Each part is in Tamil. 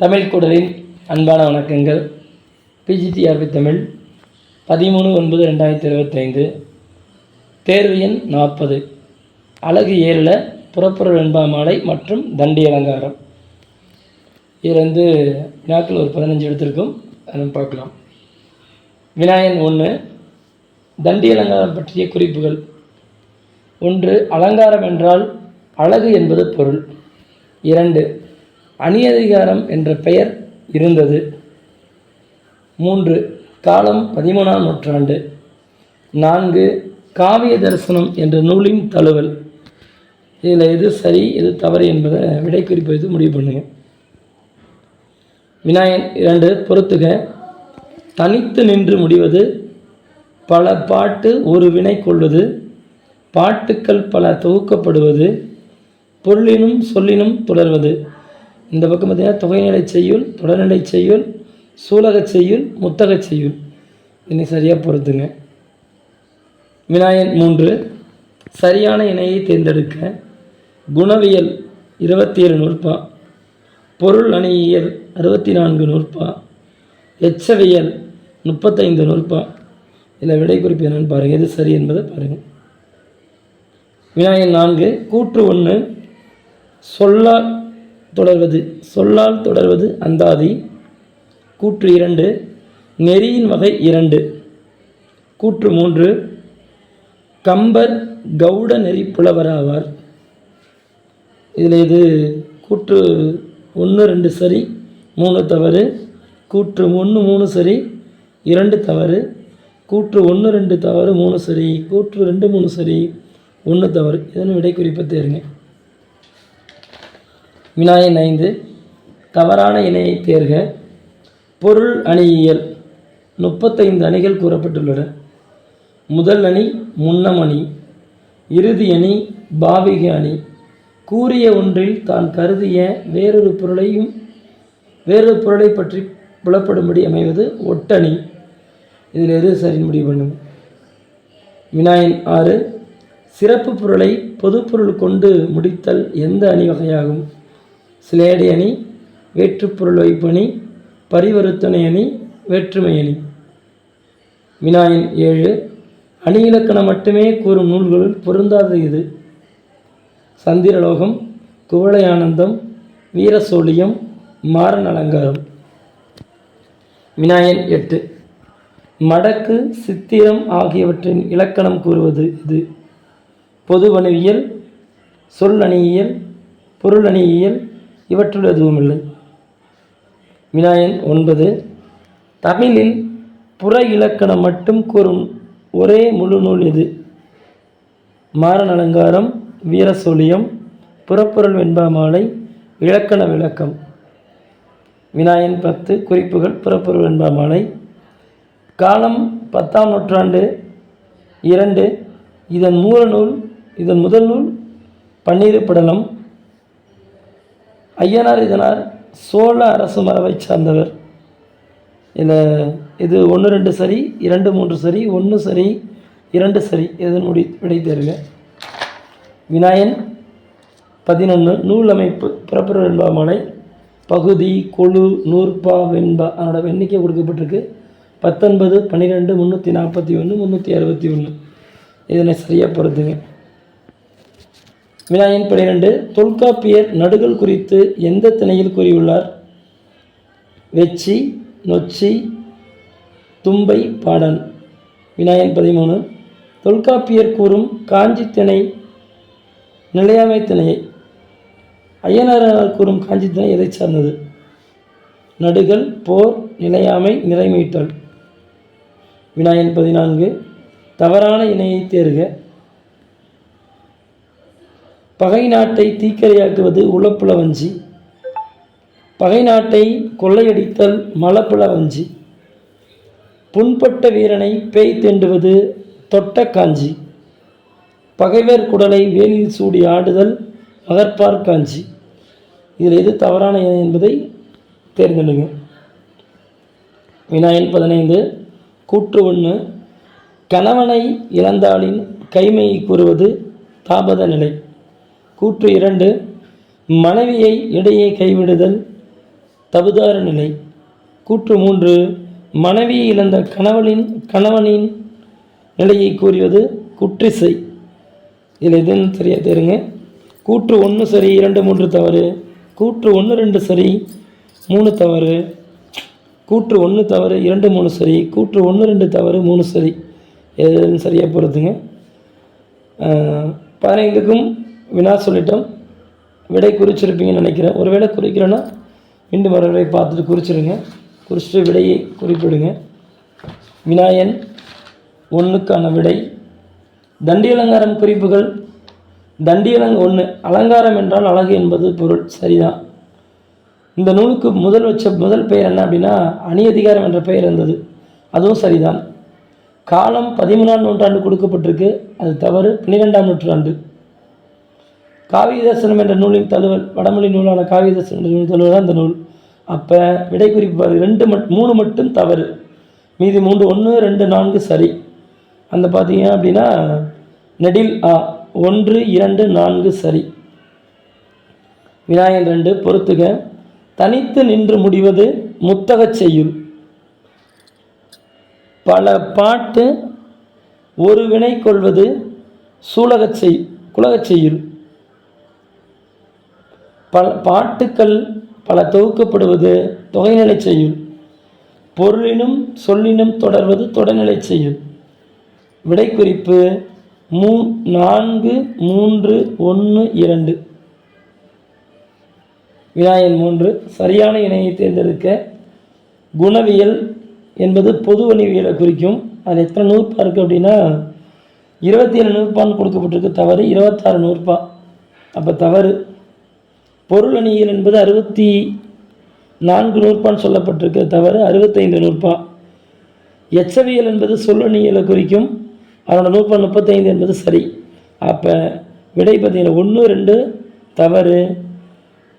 தமிழ் குடலின் அன்பான வணக்கங்கள். பிஜிடிஆர்பி தமிழ் பதிமூணு ஒன்பது ரெண்டாயிரத்தி இருபத்தைந்து. தேர்வு எண் நாற்பது. அழகு ஏழில் புறப்புற வெண்பா மாலை மற்றும் தண்டி அலங்காரம். இதில் வந்து வினாக்கள் ஒரு பதினஞ்சு எடுத்திருக்கும். அதை பார்க்கலாம். வினாயன் ஒன்று தண்டி அலங்காரம் பற்றிய குறிப்புகள். ஒன்று அலங்காரம் என்றால் அழகு என்பது பொருள். இரண்டு அணியதிகாரம் என்ற பெயர் இருந்தது. மூன்று காலம் பதிமூணாம் நூற்றாண்டு. நான்கு காவிய தரிசனம் என்ற நூலின் தழுவல். இதில் எது சரி எது தவறு என்பதை விடை குறிப்பு வைத்து முடிவு பண்ணுங்க. விநாயகன் இரண்டு பொறுத்துக. தனித்து நின்று முடிவது பல பாட்டு ஒரு வினை கொள்வது பாட்டுக்கள் பல தொகுக்கப்படுவது பொருளினும் சொல்லினும் தொடர்வது. இந்த பக்கம் பார்த்திங்கன்னா தொகைநிலை செய்யுள் தொடர்நிலை செய்யுள் சூலகச் செய்யுள் முத்தகச் செய்யுள். இன்னும் சரியாக பொறுத்துங்க. வினாயன் மூன்று சரியான இணையை தேர்ந்தெடுக்க குணவியல் இருபத்தி ஏழு நூற்பா பொருள் அணியியல் அறுபத்தி நான்கு நூற்பா எச்சவியல் முப்பத்தைந்து நூற்பா. இதில் விடை குறிப்பு என்னென்னு பாருங்கள் எது சரி என்பதை பாருங்கள் வினாயன் நான்கு கூற்று ஒன்று சொல்ல தொடர்வது. சொல்லால் தொடர்வது அந்தாதி. கூற்று இரண்டு. நெறியின் வகை இரண்டு. கூற்று மூன்று. கம்பர் கவுட நெறி புலவராவார் இதில் இது கூற்று ஒன்று ரெண்டு சரி மூணு தவறு. கூற்று ஒன்று மூணு சரி இரண்டு தவறு. கூற்று ஒன்று ரெண்டு தவறு மூணு சரி. கூற்று ரெண்டு மூணு சரி ஒன்று தவறு. இதன் விடை குறிப்பை தேருங்க வினாயன் ஐந்து தவறான இணையை தேர்க. பொருள் அணியியல். முப்பத்தைந்து அணிகள் கூறப்பட்டுள்ளன. முதல் அணி முன்னம் அணி இறுதி அணி பாவிக அணி. கூறிய ஒன்றில் தான் கருதிய வேறொரு பொருளையும் வேறொரு பொருளை பற்றி புலப்படும்படி அமைவது ஒட்டணி. இதில் எது சரி முடிவு பண்ணுங்க. வினாயன் ஆறு சிறப்பு பொருளை பொதுப்பொருள் கொண்டு முடித்தல் எந்த அணி வகையாகும்? சிலேடை அணி வேற்றுப்பொருள் வைப்பணி பரிவர்த்தனை அணி வேற்றுமை அணி வினாயின் ஏழு அணி இலக்கணம் மட்டுமே கூறும் நூல்களுள் பொருந்தாதது இது. சந்திரலோகம் குவளையானந்தம் வீரசோழியம் மாறன் அலங்காரம். வினாயன் எட்டு மடக்கு சித்திரம் ஆகியவற்றின் இலக்கணம் கூறுவது இது. பொதுவணிவியல் சொல்லணியியல் பொருளணியியல் இவற்றுள் எதுவும் இல்லை. வினாயன் ஒன்பது தமிழில் புற இலக்கணம் மட்டும் கூறும் ஒரே முழு நூல் இது மாறன் அலங்காரம் வீரசோழியம் புறப்பொருள் வெண்பாமாலை இலக்கண விளக்கம். வினாயன் பத்து குறிப்புகள் புறப்பொருள் வெண்பாமாலை காலம் பத்தாம் நூற்றாண்டு இரண்டு. இதன் மூல நூல் இதன் முதல் நூல் பன்னீர் படலம். ஐயனார் இதனார் சோழ அரசு மரபை சார்ந்தவர். இதில் இது ஒன்று ரெண்டு சரி இரண்டு மூன்று சரி ஒன்று சரி இரண்டு சரி. இதன் முடி விடை தேர்க விநாயன் பதினொன்று நூல் அமைப்பு பிறப்புற வெண்பாமலை பகுதி கொழு நூற்பா வெண்பா அதனோட எண்ணிக்கை கொடுக்கப்பட்டிருக்கு. பத்தொன்பது பன்னிரெண்டு முந்நூற்றி நாற்பத்தி ஒன்று முந்நூற்றி அறுபத்தி ஒன்று இதனை சரியாக பொறுத்துங்க. வினாயன் பனிரெண்டு தொல்காப்பியர் நடுகள் குறித்து எந்த திணையில் கூறியுள்ளார்? வெச்சி நொச்சி தும்பை பாடன். வினாயன் பதிமூணு. தொல்காப்பியர் கூறும் காஞ்சி திணை நிலையாமை திணையை ஐயனாரால் கூறும் காஞ்சி திணை எதை சார்ந்தது? நடுகள் போர் நிலையாமை நிறைமீட்டல். வினாயன் பதினான்கு. தவறான இணையை தேர்க. பகை நாட்டை தீக்கரையாக்குவது உளப்புலவஞ்சி பகை நாட்டை கொள்ளையடித்தல் மலப்புலவஞ்சி புண்பட்ட வீரனை பேய் தெண்டுவது தொட்ட காஞ்சி. பகைவர் குடலை வேலில் சூடி ஆடுதல் மகற்பார் காஞ்சி. இதில் எது தவறான என்பதை தேர்ந்தெடுங்க. வினாயன் பதினைந்து கூற்று ஒன்று கணவனை இழந்தாளின் கைமையை கூறுவது தாபத நிலை. கூற்று இரண்டு மனைவியை இடையே கைவிடுதல் தகுதார நிலை. கூற்று மூன்று மனைவி இழந்த கணவனின் கணவனின் நிலையை கூறியது குற்றிசை. இதில் எதுன்னு சரியாக தெரியுங்க கூற்று ஒன்று சரி இரண்டு மூன்று தவறு. கூற்று ஒன்று ரெண்டு சரி மூணு தவறு. கூற்று ஒன்று தவறு இரண்டு மூணு சரி. கூற்று ஒன்று ரெண்டு தவறு மூணு சரி. எதுன்னு சரியாக பொறுத்துங்க. பதினைந்துக்கும் வினா சொல்லிட்டோம். விடை குறிச்சிருப்பீங்கன்னு நினைக்கிறேன். ஒருவேளை குறிக்கிறேன்னா மீண்டும் வரவரை பார்த்துட்டு குறிச்சிருங்க. குறிச்சிட்டு விடையை குறிப்பிடுங்க. வினாயன் ஒன்றுக்கான விடை. தண்டி அலங்காரம் குறிப்புகள். தண்டி அலங்க ஒன்று அலங்காரம் என்றால் அழகு என்பது பொருள். சரிதான். இந்த நூலுக்கு முதல் வச்ச முதல் பெயர் என்ன அப்படின்னா அணியதிகாரம் என்ற பெயர் இருந்தது. அதுவும் சரிதான். காலம் பதிமூணாம் நூற்றாண்டு கொடுக்கப்பட்டிருக்கு. அது தவறு. பன்னிரெண்டாம் நூற்றாண்டு. காவியதர்சனம் என்ற நூலின் தழுவல் வடமொழி நூலான காவியதர்சனம் என்ற நூல் தழுவல் தான் அந்த நூல். அப்போ விடை குறிப்பு பாரு ரெண்டு மட் மூணு மட்டும் தவறு. மீதி மூன்று ஒன்று ரெண்டு நான்கு சரி. அந்த பார்த்தீங்க அப்படின்னா நெடில் ஆ ஒன்று இரண்டு நான்கு சரி. விநாயகன் ரெண்டு பொறுத்துக. தனித்து நின்று முடிவது முத்தகச் செய்யுள். பல பாட்டு ஒரு வினை கொள்வது சூலகச் செய் குலகச் செய்யுள். பல பாட்டுக்கள் பல தொகுக்கப்படுவது தொகைநிலை செய்யுள். பொருளினும் சொல்லினும் தொடர்வது தொடர்நிலை செய்யுள். விடைக்குறிப்பு மூ நான்கு மூன்று ஒன்று இரண்டு. வினாயன் மூன்று சரியான இணையை தேர்ந்தெடுக்க குணவியல் என்பது பொது வணிவியலை குறிக்கும். அது எத்தனை நூற்பா இருக்குது அப்படின்னா இருபத்தி ஏழு நூற்பான்னு கொடுக்கப்பட்டிருக்கு தவறு இருபத்தாறு நூற்பா. அப்போ தவறு. பொருளணியல் என்பது அறுபத்தி நான்கு நூற்பான்னு சொல்லப்பட்டிருக்க தவறு அறுபத்தைந்து நூற்பா. எச்சவியல் என்பது சொல்லணியலை குறிக்கும். அதனோட நூற்பா முப்பத்தைந்து என்பது சரி. அப்போ விடை பார்த்தீங்கன்னா ஒன்று ரெண்டு தவறு.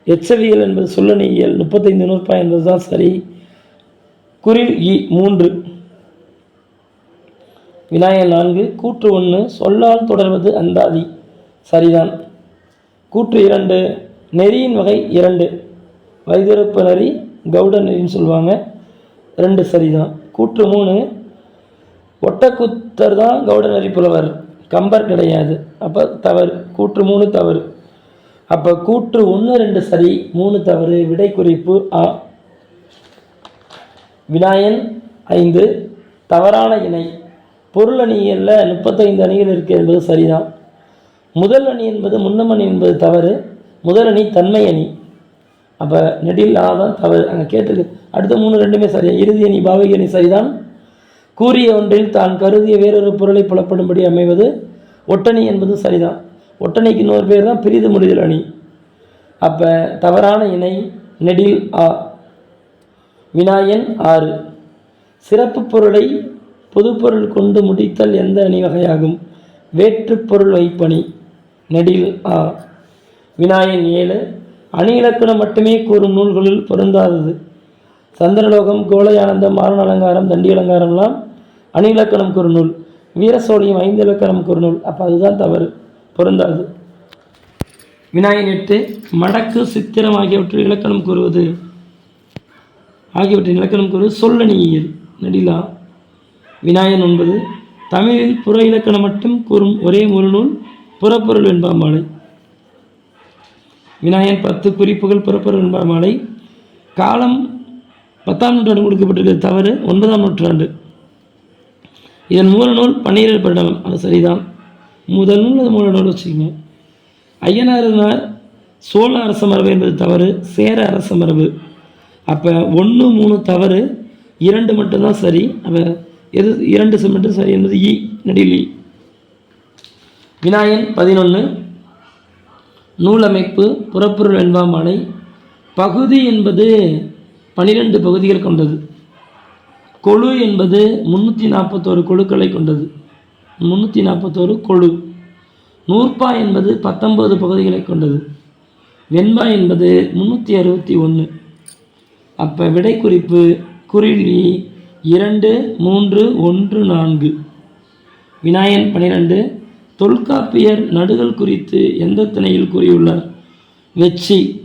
எச்சவியல் என்பது சொல்லணியல் முப்பத்தைந்து நூற்பா என்பது தான் சரி. குறில் இ மூன்று. விநாயகர் நான்கு கூற்று ஒன்று சொல்லால் தொடர்வது அந்தாதி. சரிதான். கூற்று இரண்டு நெறியின் வகை இரண்டு. வைத்திருப்பு நெறி கவுட நெறின்னு சொல்லுவாங்க. ரெண்டு சரிதான். கூற்று மூணு ஒட்டக்குத்தர் தான் கவுட நெறி புலவர். கம்பர் கிடையாது. அப்போ தவறு. கூற்று மூணு தவறு. அப்போ கூற்று ஒன்று ரெண்டு சரி மூணு தவறு. விடை குறிப்பு ஆ. வினாயன் ஐந்து. தவறான இணை. பொருள் அணிகளில் முப்பத்தைந்து அணிகள் இருக்குது என்பது சரிதான். முதல் அணி என்பது முன்னம் அணி என்பது தவறு. முதல் அணி தன்மை அணி அப்போ நெடில் ஆ தான் தவறு அங்கே கேட்டிருக்கு. அடுத்த மூணு ரெண்டுமே சரியா. இறுதி அணி பாவகி அணி சரிதான் கூறிய ஒன்றில் தான் கருதிய வேறொரு பொருளை புலப்படும்படி அமைவது. ஒட்டணி என்பது சரிதான். ஒட்டணிக்கு இன்னொரு பேர் தான் பிரிது முடிதல் அணி. அப்போ தவறான இணை நெடில் ஆ. வினாயன் ஆறு. சிறப்பு பொருளை பொதுப்பொருள் கொண்டு முடித்தல் எந்த அணி வகையாகும்? வேற்றுப்பொருள் வைப்பணி நெடில் ஆ. வினாயன் ஏழு. அணி இலக்கணம் மட்டுமே கூறும் நூல்களில் பொருந்தாதது. சந்திரலோகம் கோலையானந்தம் மாரண அலங்காரம் தண்டி அலங்காரம்லாம் அணி இலக்கணம் கூறு நூல். வீரசோழியம் ஐந்து இலக்கணம் கூறு நூல். அப்போ அதுதான் தவறு. பொருந்தாது. வினாயன் எட்டு மடக்கு சித்திரம் ஆகியவற்றில் இலக்கணம் கூறுவது. ஆகியவற்றின் இலக்கணம் கூறுவது சொல்லணியியல் நடிலா. வினாயன் ஒன்பது தமிழில் புற இலக்கணம் மட்டும் கூறும் ஒரே ஒரு நூல் புறப்பொருள் என்பாம்பாளை விநாயகன் பத்து குறிப்புகள் புறப்பொருள் மாலை. காலம் பத்தாம் நூற்றாண்டு கொடுக்கப்பட்டிருக்கிறது தவறு ஒன்பதாம் நூற்றாண்டு. இதன் மூல நூல் பன்னிரண்டு பரிணாமம். அது சரிதான். முதல் நூல் அது மூல நூல் வச்சுக்கோங்க. ஐயனாரினார் சோழ அரச மரபு என்பது தவறு சேர அரச மரபு. அப்போ ஒன்று மூணு தவறு இரண்டு மட்டும்தான் சரி. அப்போ எது இரண்டு சிமெண்ட்டும் மட்டும் சரி என்பது இ நெடில். விநாயகன் பதினொன்று நூலமைப்பு புறப்பொருள் வெண்பாமாலை பகுதி என்பது பனிரெண்டு பகுதிகள் கொண்டது. கொழு என்பது முந்நூற்றி நாற்பத்தோரு கொழுக்களை கொண்டது. முந்நூற்றி நாற்பத்தோரு கொழு. நூற்பா என்பது பத்தொன்பது பகுதிகளை கொண்டது. வெண்பா என்பது முந்நூற்றி அறுபத்தி ஒன்று அப்போ விடை குறிப்பு குறிலி இரண்டு மூன்று ஒன்று நான்கு. விநாயகன் பனிரெண்டு தொல்காப்பியர் நடுகள் குறித்து எந்த திணையில் கூறியுள்ளார்? வெச்சி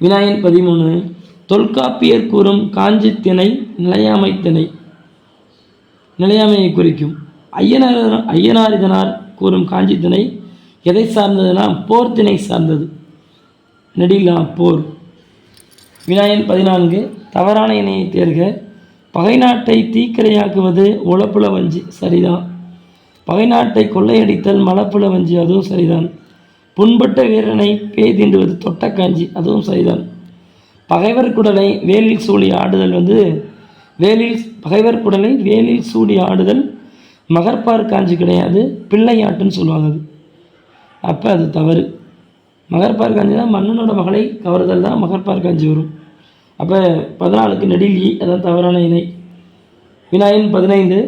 வினாயன் பதிமூணு. தொல்காப்பியர் கூறும் காஞ்சி திணை நிலையாமை திணை. நிலையாமையை குறிக்கும். ஐயனார் ஐயனாரிதனார் கூறும் காஞ்சி திணை எதை சார்ந்ததுனா போர் திணை சார்ந்தது. நெடிலா போர். வினாயன் பதினான்கு. தவறான இணையை தேர்க. பகை நாட்டை தீக்கிரையாக்குவது உழப்புல வஞ்சி சரிதான். பகை நாட்டை கொள்ளையடித்தல் மலப்புல வஞ்சி அதுவும் சரிதான். புண்பட்ட வீரனை பேய் தீண்டுவது தொட்டக்காஞ்சி அதுவும் சரிதான். பகைவர் குடலை வேலில் சூடி ஆடுதல் வந்து வேலில் பகைவர் குடலை வேலில் சூடி ஆடுதல் மகர்பார் காஞ்சி கிடையாது பிள்ளையாட்டுன்னு சொல்லுவாங்க அது. அப்போ அது தவறு. மகர்பார் காஞ்சி தான் மன்னனோட மகளை கவர்தல் தான் மகர்பார் காஞ்சி வரும். அப்போ பதினாலுக்கு நெடில் ஈ அதான் தவறான இணை. வினாயின் பதினைந்து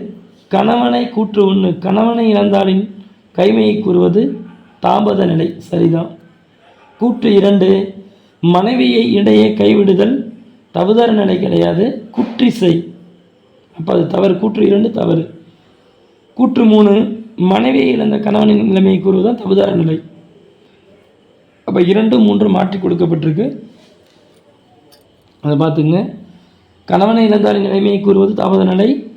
கணவனை கூற்று ஒன்று கணவனை இழந்தாலின் கைமையை கூறுவது தாபத நிலை. சரிதான். கூற்று இரண்டு மனைவியை இடையே கைவிடுதல் தகுதர நிலை கிடையாது. குற்றிசை. அப்போ அது தவறு. கூற்று இரண்டு தவறு. கூற்று மூணு மனைவியை இழந்த கணவனின் நிலைமையை கூறுவதுதான் தகுதார நிலை. அப்போ இரண்டு மூன்று மாற்றி கொடுக்கப்பட்டிருக்கு. அதை பார்த்துங்க கணவனை இழந்தாரின் நிலைமையை கூறுவது தாமத நிலை.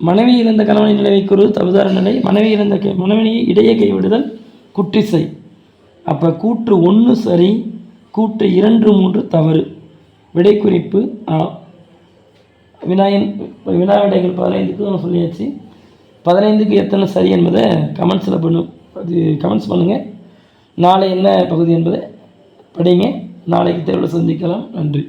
மனைவி இழந்த கணவனின் நிலைமை கூறுவது தகுதார நிலை. மனைவி இழந்த கை மனைவியை இடையே கைவிடுதல் குற்றிசை அப்போ கூற்று ஒன்று சரி கூற்று இரண்டு மூன்று தவறு. விடை குறிப்பு ஆ வினாயின் வினா விடைகள் பதினைந்துக்கு நான் சொல்லியாச்சு. பதினைந்துக்கு எத்தனை சரி என்பதை கமெண்ட்ஸில் பண்ணும் அது கமெண்ட்ஸ் பண்ணுங்கள் நாளை என்ன பகுதி என்பதை படிங்க. நாளைக்கு தேர்வில் சந்திக்கலாம். நன்றி.